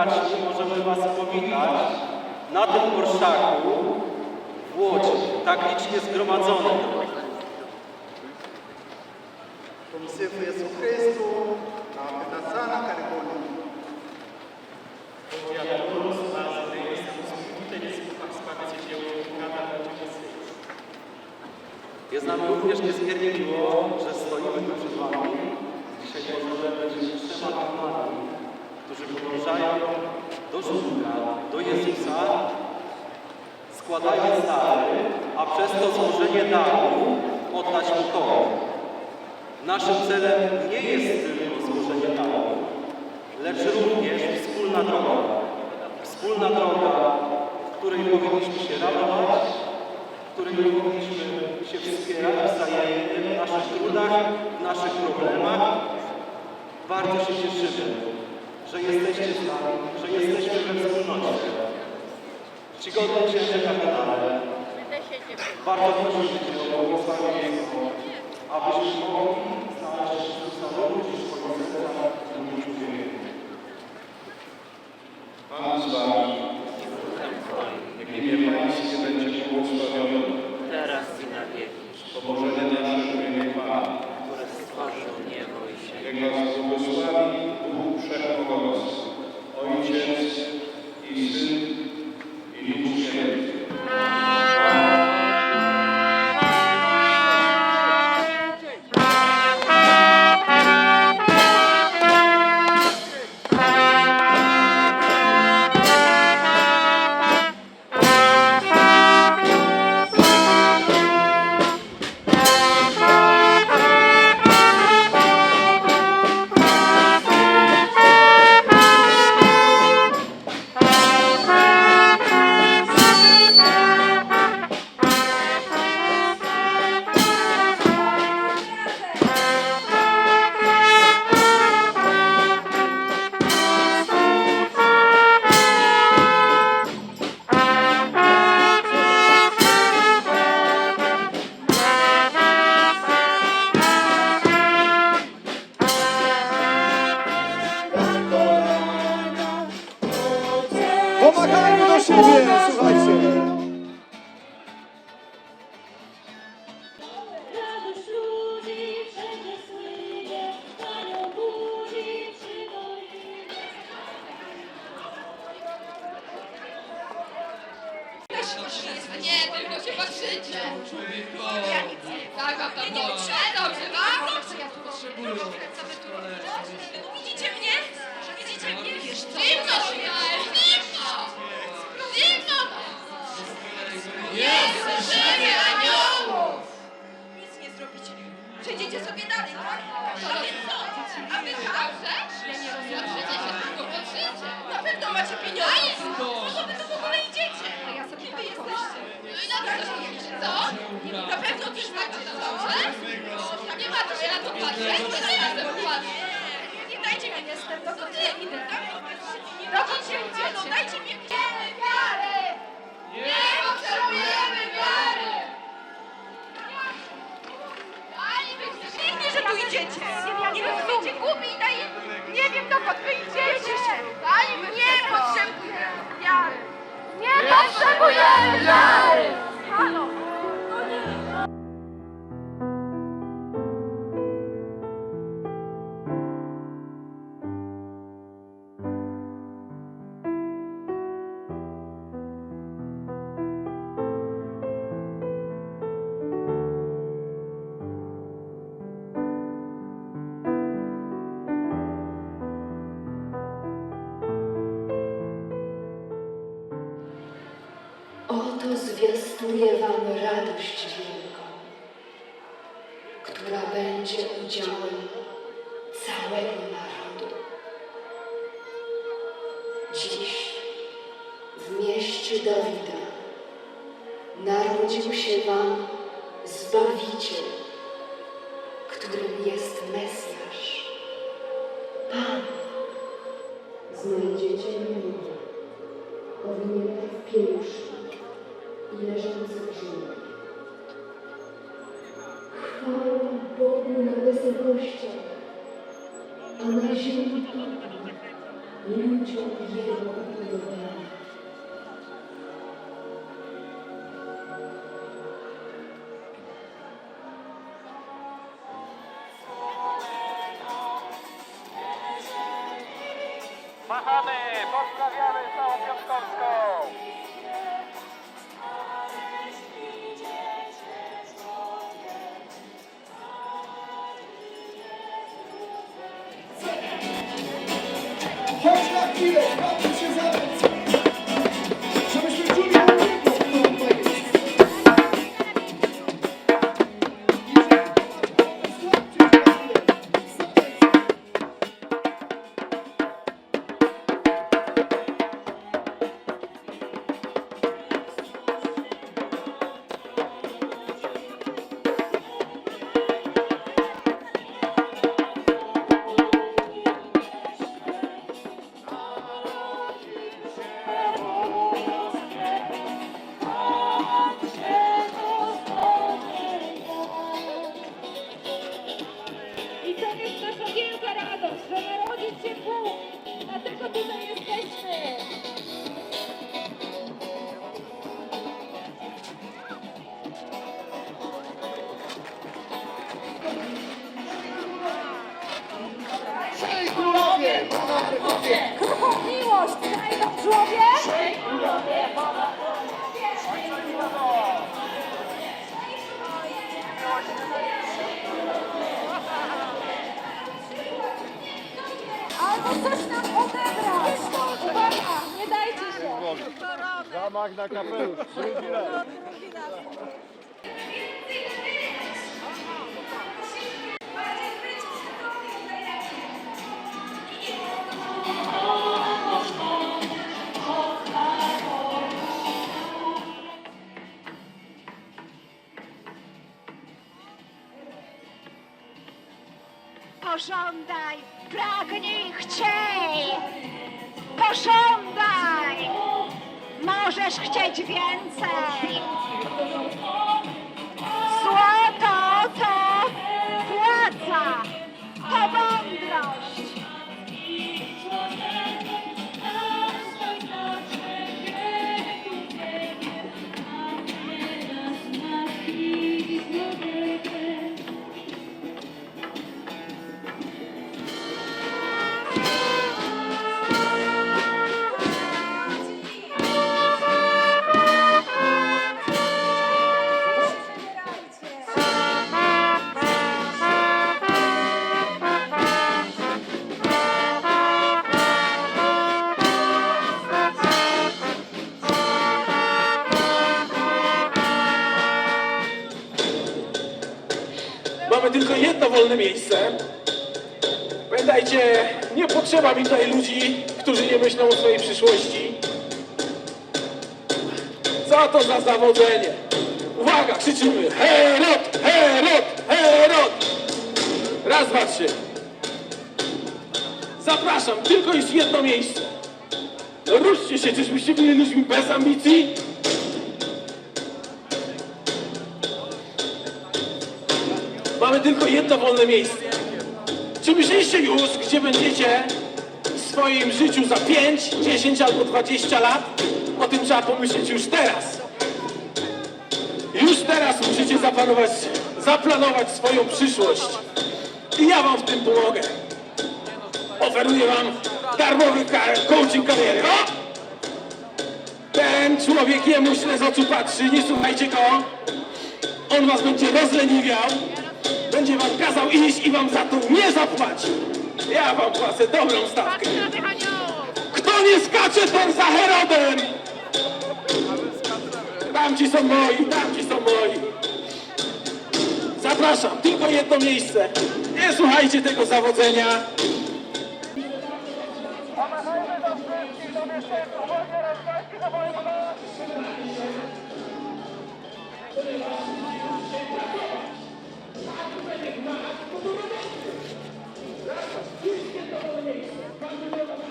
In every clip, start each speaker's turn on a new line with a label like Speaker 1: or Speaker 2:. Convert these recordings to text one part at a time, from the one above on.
Speaker 1: Możemy Was powitać na tym orszaku w Łodzi, tak licznie zgromadzonym.
Speaker 2: Tumsifu Yesu Kristu na sana, karibuni.
Speaker 1: Jest nam również niezmiernie miło, że stoimy tu przed Wami. Dzisiaj możemy być trzema panami, którzy podążają do żółtka, do Jezusa, składając dary, a przez to złożenie daru oddać Mu hołd. Naszym celem nie jest tylko złożenie daru, lecz również wspólna droga. Wspólna droga, w której powinniśmy się radować, w której powinniśmy się wspierać wzajemnie w naszych trudach, w naszych problemach. Bardzo się cieszymy, że jesteście z nami, że jesteśmy we wspólnocie. Czcigodny księże kardynale, bardzo prosimy Cię o błogosławieństwo, abyśmy mogli znaleźć Chrystusa również w swoich sercach w dniu człowieku.
Speaker 3: Pan z wami. Niech imię Pańskie będzie błogosławione.
Speaker 4: teraz i na wieki,
Speaker 3: Pobożenie nasze w imię Pana.
Speaker 4: który stworzył niebo i ziemię.
Speaker 3: Niech was błogosławi Bóg Wszechmogący, Ojciec i
Speaker 5: nie. Tak, wam tam nie dobrze. Dobrze? Dobrze, ja tu potrzebuję. Widzicie mnie? Widzicie mnie? Zimno tu jest, zimno! Zimno! Nie słyszymy aniołów! Nic nie zrobicie. Przejdziecie sobie dalej, tak? To więc co? A wy także? Ja nie rozumiem. Pewno macie pieniądze. Co wy tu w ogóle idziecie? A ja sobie wy jesteście. No i na pewno idziecie, co? Na pewno też macie, dobrze? Nie macie się na to patrzeć, to ja na to patrzę.
Speaker 6: Dziękujemy! Zwiastuję wam radość
Speaker 7: człowiek. Albo coś nam odebrać. Uwaga, nie dajcie się.
Speaker 8: Zamach na kapelusz, drugi raz.
Speaker 9: Pożądaj, pragnij, chciej! Pożądaj! Możesz chcieć więcej!
Speaker 3: Wolne miejsce. Pamiętajcie, nie potrzeba mi tutaj ludzi, którzy nie myślą o swojej przyszłości. Co to za zawodzenie? Uwaga, krzyczymy Herod, Herod, Herod! Raz, dwa, trzy. Zapraszam, tylko jest jedno miejsce. Ruszcie się, czyżbyście byli ludźmi bez ambicji? Tylko jedno wolne miejsce. Czy myśleliście już, gdzie będziecie w swoim życiu za 5, 10 albo 20 lat? O tym trzeba pomyśleć już teraz. Już teraz musicie zaplanować, zaplanować swoją przyszłość. I ja wam w tym pomogę. Oferuję wam darmowy coaching kariery. O! Ten człowiek jemu źle z oczu patrzy, nie słuchajcie go. On was będzie rozleniwiał, będzie wam kazał iść i wam za to nie zapłaci. Ja wam płacę dobrą stawkę. Kto nie skacze, ten za Herodem! Tamci są moi, tamci są moi. Zapraszam, tylko jedno miejsce. Nie słuchajcie tego zawodzenia.
Speaker 10: Thank
Speaker 11: you. Thank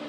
Speaker 11: you.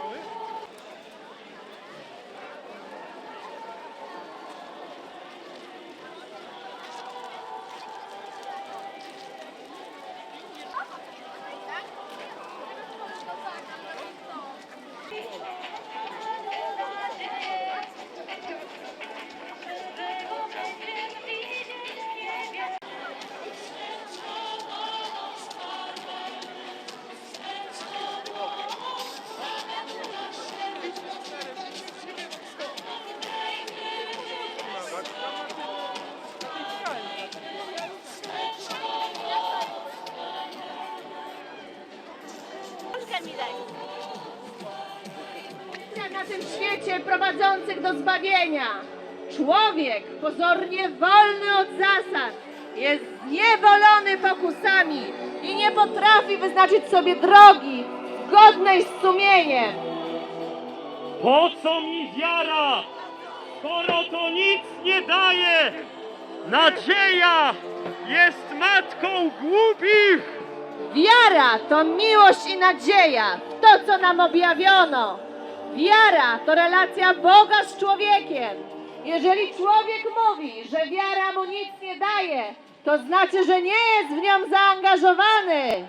Speaker 11: prowadzących do zbawienia. Człowiek, pozornie wolny od zasad, jest zniewolony pokusami i nie potrafi wyznaczyć sobie drogi godnej z sumieniem.
Speaker 12: Po co mi wiara, skoro to nic nie daje? Nadzieja jest matką głupich!
Speaker 11: Wiara to miłość i nadzieja w to, co nam objawiono. Wiara to relacja Boga z człowiekiem. Jeżeli człowiek mówi, że wiara mu nic nie daje, to znaczy, że nie jest w nią zaangażowany.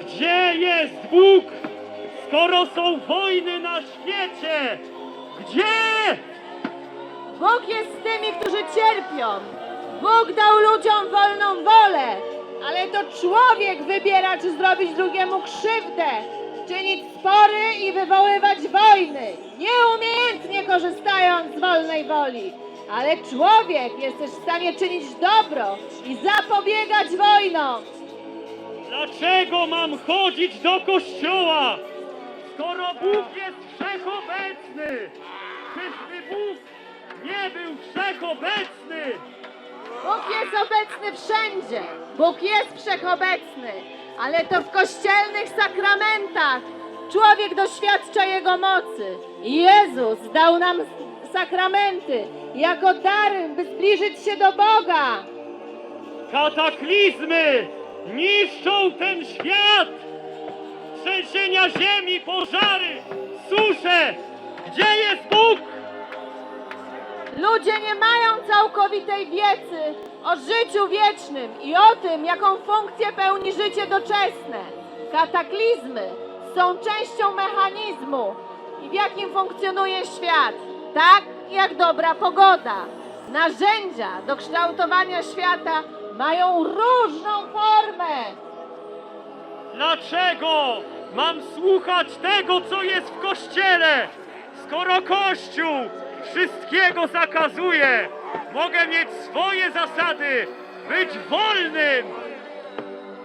Speaker 12: Gdzie jest Bóg, skoro są wojny na świecie? Gdzie?
Speaker 11: Bóg jest z tymi, którzy cierpią. Bóg dał ludziom wolną wolę, ale to człowiek wybiera, czy zrobić drugiemu krzywdę, czynić spory i wywoływać wojny, nieumiejętnie korzystając z wolnej woli. Ale człowiek jest też w stanie czynić dobro i zapobiegać wojnom.
Speaker 12: Dlaczego mam chodzić do kościoła, skoro Bóg jest wszechobecny? Czyżby Bóg nie był wszechobecny?
Speaker 11: Bóg jest obecny wszędzie. Bóg jest wszechobecny, ale to w kościelnych sakramentach człowiek doświadcza Jego mocy. Jezus dał nam sakramenty jako dary, by zbliżyć się do Boga.
Speaker 12: Kataklizmy niszczą ten świat! Trzęsienia ziemi, pożary, susze! Gdzie jest Bóg?
Speaker 11: Ludzie nie mają całkowitej wiedzy o życiu wiecznym i o tym, jaką funkcję pełni życie doczesne. Kataklizmy są częścią mechanizmu w jakim funkcjonuje świat, tak jak dobra pogoda. Narzędzia do kształtowania świata mają różną formę.
Speaker 12: Dlaczego mam słuchać tego, co jest w kościele, skoro Kościół wszystkiego zakazuje? Mogę mieć swoje zasady, być wolnym!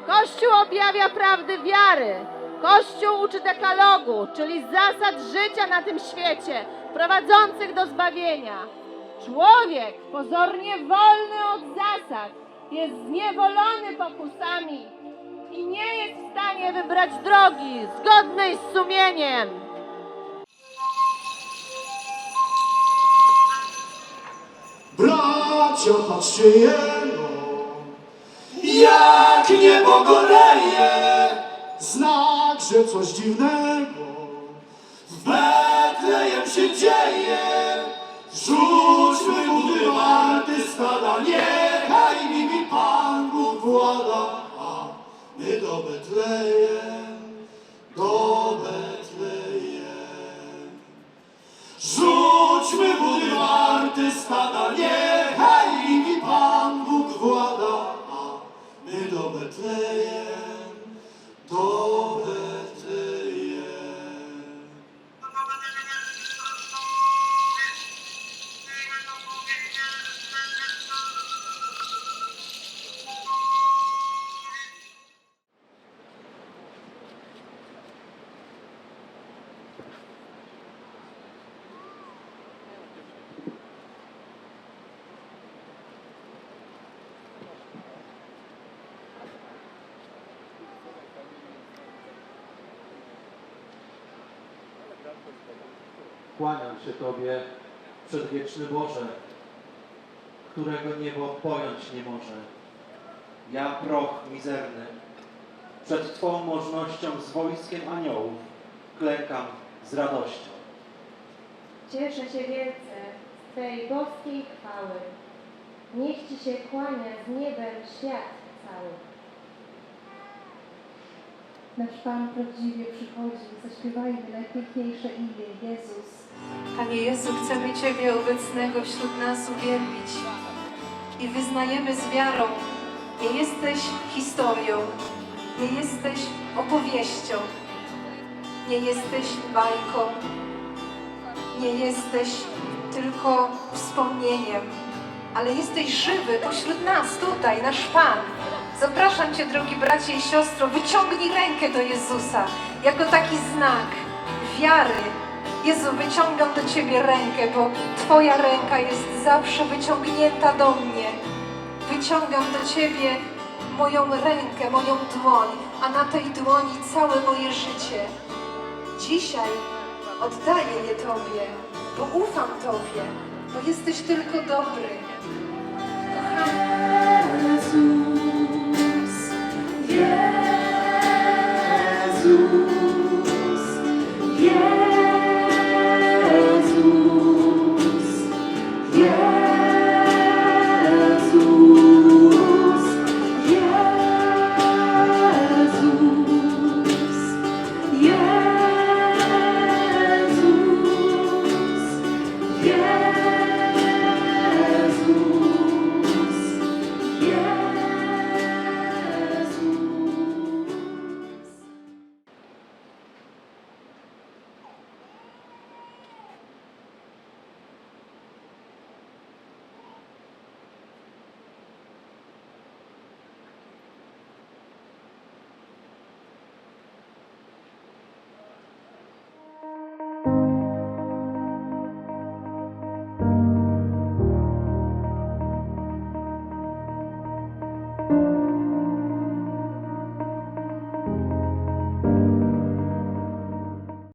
Speaker 11: Kościół objawia prawdy wiary. Kościół uczy dekalogu, czyli zasad życia na tym świecie, prowadzących do zbawienia. Człowiek, pozornie wolny od zasad, jest zniewolony pokusami i nie jest w stanie wybrać drogi zgodnej z sumieniem.
Speaker 2: Bracia, patrzcie jeno, jak niebo goleje, znak, że coś dziwnego w Betlejem się dzieje. Rzućmy budy warty stada, niechaj nimi Pan Bóg włada, a my do Betlejem, do Betlejem. Rzućmy budy warty stada, niechaj
Speaker 13: Kłaniam się Tobie, przedwieczny Boże, którego niebo pojąć nie może. Ja proch mizerny, przed Twą możnością z wojskiem aniołów klękam z radością.
Speaker 14: Cieszę się wielce z Twej boskiej chwały. Niech Ci się kłania z niebem świat cały.
Speaker 15: Nasz Pan prawdziwie przychodzi. Zaśpiewajmy najpiękniejsze imię Jezus.
Speaker 16: Panie Jezu, chcemy Ciebie obecnego wśród nas uwielbić i wyznajemy z wiarą, nie jesteś historią, nie jesteś opowieścią, nie jesteś bajką, nie jesteś tylko wspomnieniem, ale jesteś żywy pośród nas tutaj, nasz Pan. Zapraszam Cię, drogi bracie i siostro, wyciągnij rękę do Jezusa jako taki znak wiary, Jezu, wyciągam do Ciebie rękę, bo Twoja ręka jest zawsze wyciągnięta do mnie. Wyciągam do Ciebie moją rękę, moją dłoń, a na tej dłoni całe moje życie. Dzisiaj oddaję je Tobie, bo ufam Tobie, bo jesteś tylko dobry.